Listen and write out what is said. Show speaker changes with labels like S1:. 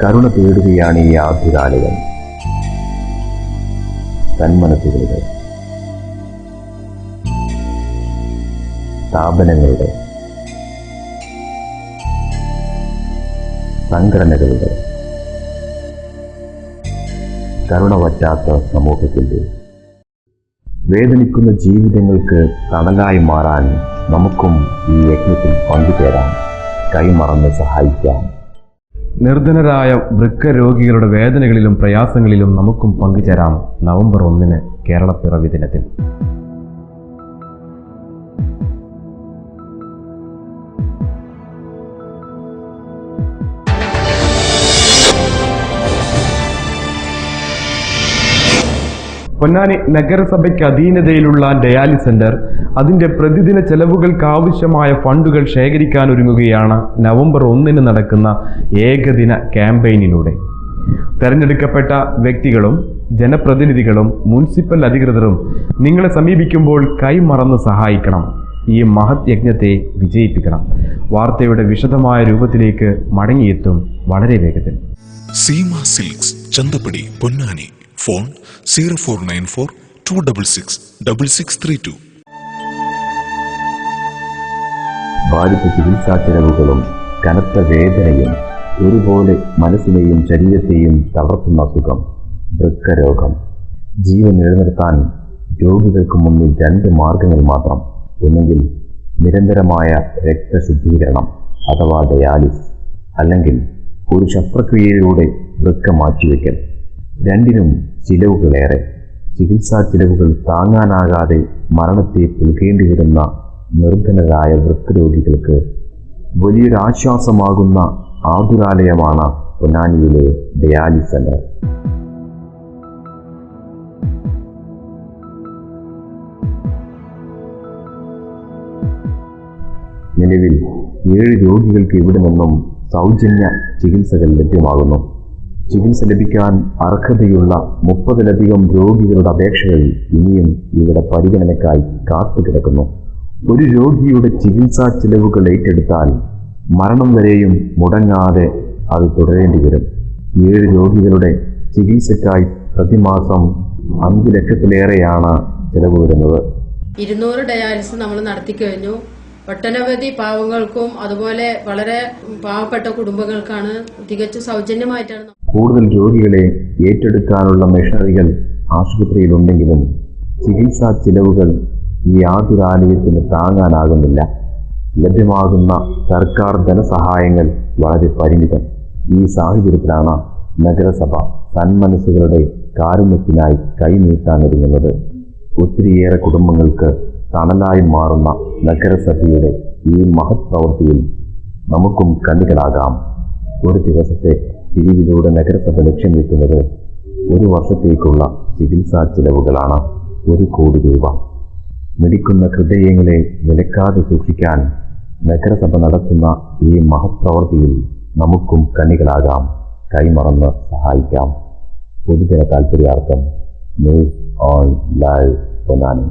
S1: കരുണ തേടുകയാണ് ഈ ആദ്യകാലികൻ തന്മനസ്സുകളുടെ സ്ഥാപനങ്ങളുടെ സംഘടനകളുടെ കരുണ വറ്റാത്ത സമൂഹത്തിന്റെ വേദനിക്കുന്ന ജീവിതങ്ങൾക്ക് തണലായി മാറാൻ നമുക്കും ഈ യജ്ഞത്തിൽ പങ്കുചേരാം കൈമറന്ന് സഹായിക്കാം.
S2: നിർധനരായ വൃക്ക രോഗികളുടെ വേദനകളിലും പ്രയാസങ്ങളിലും നമുക്കും പങ്കുചേരാം നവംബർ ഒന്നിന് കേരളപ്പിറവി ദിനത്തിൽ. പൊന്നാനി നഗരസഭയ്ക്ക് അധീനതയിലുള്ള ഡയാലിസ് സെന്റർ അതിന്റെ പ്രതിദിന ചെലവുകൾക്ക് ആവശ്യമായ ഫണ്ടുകൾ ശേഖരിക്കാൻ ഒരുങ്ങുകയാണ് നവംബർ ഒന്നിന് നടക്കുന്ന ഏകദിന ക്യാമ്പയിനിലൂടെ. തെരഞ്ഞെടുക്കപ്പെട്ട വ്യക്തികളും ജനപ്രതിനിധികളും മുനിസിപ്പൽ അധികൃതരും നിങ്ങളെ സമീപിക്കുമ്പോൾ കൈമറന്ന് സഹായിക്കണം. ഈ മഹത് യജ്ഞത്തെ വിജയിപ്പിക്കണം. വാർത്തയുടെ വിശദമായ രൂപത്തിലേക്ക് മടങ്ങിയെത്തും വളരെ വേഗത്തിൽ.
S3: Seema silks Chanthappadi Ponnani. Phone zero four nine four two double six double six three two.
S1: ഭാരിച്ച ചികിത്സാ കനത്ത വേദനയും ഒരുപോലെ മനസ്സിനെയും ശരീരത്തെയും തളർത്തുന്ന അസുഖം വൃക്കരോഗം. ജീവൻ നിലനിർത്താൻ രോഗികൾക്ക് മുന്നിൽ രണ്ട് മാർഗങ്ങൾ മാത്രം ഒന്നുകിൽ നിരന്തരമായ രക്തശുദ്ധീകരണം അഥവാ ഡയാലിസ് അല്ലെങ്കിൽ ഒരു ശസ്ത്രക്രിയയിലൂടെ വൃക്ക മാറ്റിവെക്കൽ. രണ്ടിനും ചിലവുകളേറെ. ചികിത്സാ ചിലവുകൾ താങ്ങാനാകാതെ മരണത്തെ പുൽകേണ്ടി വരുന്ന നിർധനരായ വൃക്കരോഗികൾക്ക് വലിയൊരാശ്വാസമാകുന്ന ആതുരാലയമാണ് പൊന്നാനിയിലെ ഡയാലിസ് സെന്റർ. നിലവിൽ ഏഴ് രോഗികൾക്ക് ഇവിടെ നിന്നും സൗജന്യ ചികിത്സകൾ ലഭ്യമാകുന്നു. ചികിത്സ ലഭിക്കാൻ അർഹതയുള്ള മുപ്പതിലധികം രോഗികളുടെ അപേക്ഷകൾ ഇനിയും ഇവിടെ പരിഗണനയ്ക്കായി കാത്തുകിടക്കുന്നു ഒരു രോഗിയുടെ ചികിത്സാ ചിലവുകൾ ഏറ്റെടുത്താൽ മരണം വരെയും മുടങ്ങാതെ അത് തുടരേണ്ടി വരും. ഏഴ് രോഗികളുടെ ചികിത്സയ്ക്കായി പ്രതിമാസം അഞ്ച് ലക്ഷത്തിലേറെയാണ് ചിലവ് വരുന്നത്.
S4: ഇരുന്നൂറ് ഡയാലിസിസ് നമ്മൾ നടത്തി കഴിഞ്ഞു ഒട്ടനവധി പാവങ്ങൾക്കും അതുപോലെ വളരെ പാവപ്പെട്ട കുടുംബങ്ങൾക്കാണ് തികച്ചും സൗജന്യമായിട്ടാണ്
S1: കൂടുതൽ രോഗികളെ ഏറ്റെടുക്കാനുള്ള മെഷീനറികൾ ആശുപത്രിയിലുണ്ടെങ്കിലും ചികിത്സാ ചിലവുകൾ ഈ ആതുരാലയത്തിന് താങ്ങാനാകുന്നില്ല. ലഭ്യമാകുന്ന സർക്കാർ ധനസഹായങ്ങൾ വളരെ പരിമിതം. ഈ സാഹചര്യത്തിലാണ് നഗരസഭ സന്മനസ്സുകളുടെ കാരുണ്യത്തിനായി കൈനീട്ടാനൊരുങ്ങുന്നത് ഒത്തിരിയേറെ കുടുംബങ്ങൾക്ക് തണലായി മാറുന്ന നഗരസഭയുടെ ഈ മഹത് പ്രവൃത്തിയിൽ നമുക്കും കണ്ണികളാകാം ഒരു ദിവസത്തെ പിരിവിലൂടെ നഗരസഭ ലക്ഷ്യം വെക്കുന്നത് ഒരു വർഷത്തേക്കുള്ള ചികിത്സാ ചിലവുകളാണ് ഒരു കോടി രൂപ. മിടിക്കുന്ന ഹൃദയങ്ങളെ നിലക്കാതെ സൂക്ഷിക്കാൻ നഗരസഭ നടത്തുന്ന ഈ മഹത്പ്രവൃത്തിയിൽ നമുക്കും കണ്ണികളാകാം കൈമറന്ന് സഹായിക്കാം. പൊതുജന താൽപര്യാർത്ഥം ന്യൂസ് ഓൺ ലൈവ് പൊന്നാനി.